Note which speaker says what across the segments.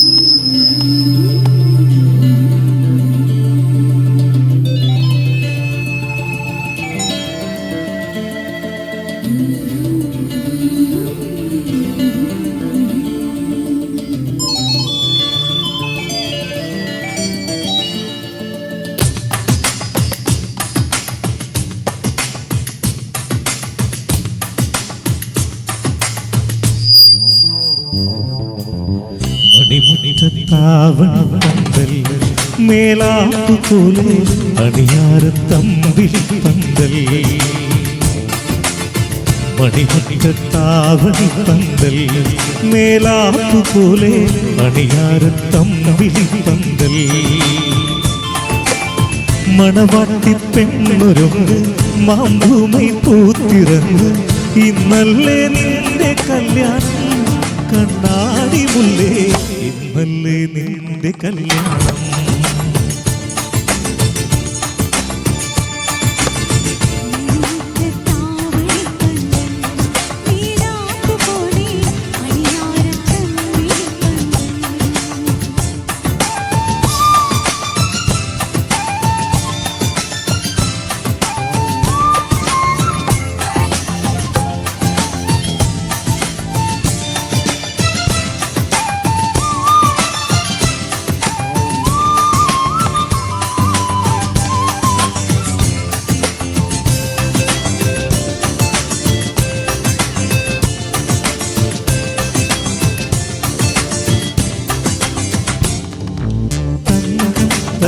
Speaker 1: മണിമുറ്റത്താവണി അണിയാരത്തമ്പിളി പന്തൽ മണിമുറ്റത്താവണി പന്തൽ മേലാപ്പു പോലെ അണിയാരത്തമ്പിളി പന്തൽ മണവാട്ടി പെണ്ണൊരുണ്ട് മാമ്പൂമൈ പൂത്തിറങ്ങ്. ഇന്നല്ലേ നിന്റെ കല്യാണം കണ്ണാടി മുല്ലേ നിന്റെ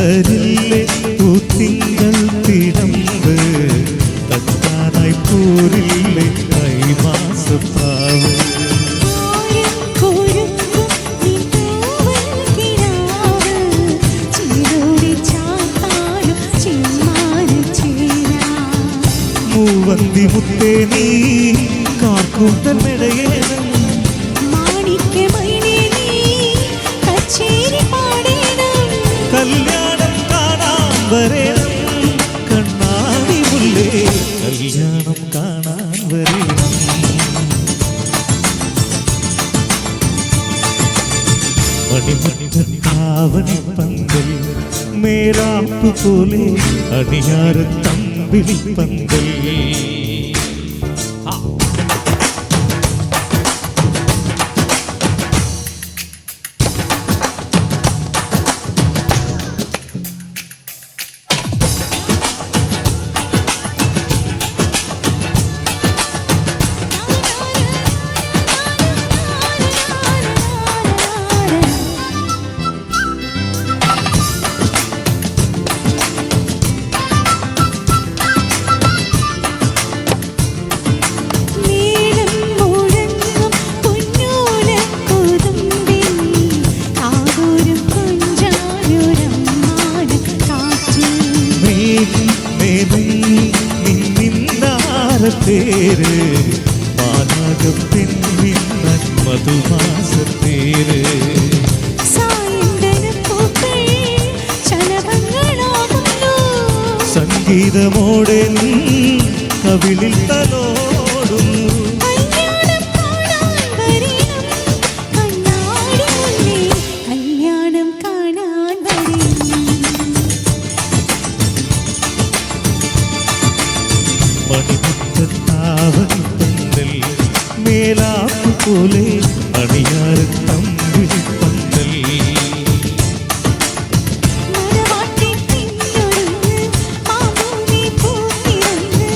Speaker 1: കല്യാണം തരില്ലേ തൂത്തിങ്കൾ തിടമ്പ്? തട്ടാനായി പോരില്ലേ കൈമാസപ്പാവ്? മൂവന്തി മുത്തേ നീ കാർക്കൂട്ടൻ മെടയേണം. വരേണം മണിമണിമണിക്കാവണി പന്തൽ മേലാപ്പ് പോലെ അണിയാര മാനാകത്തിൻ മധുമാസത്തേര്. സംഗീതമോടെ കവിളിൽ തലോടുന്നു. പോലെ അണിയാര തമ്പിളി പന്തൽ.
Speaker 2: മണവാട്ടി പിന്തുടർന്ന് മാമൂലി പൂത്തിറന്ന്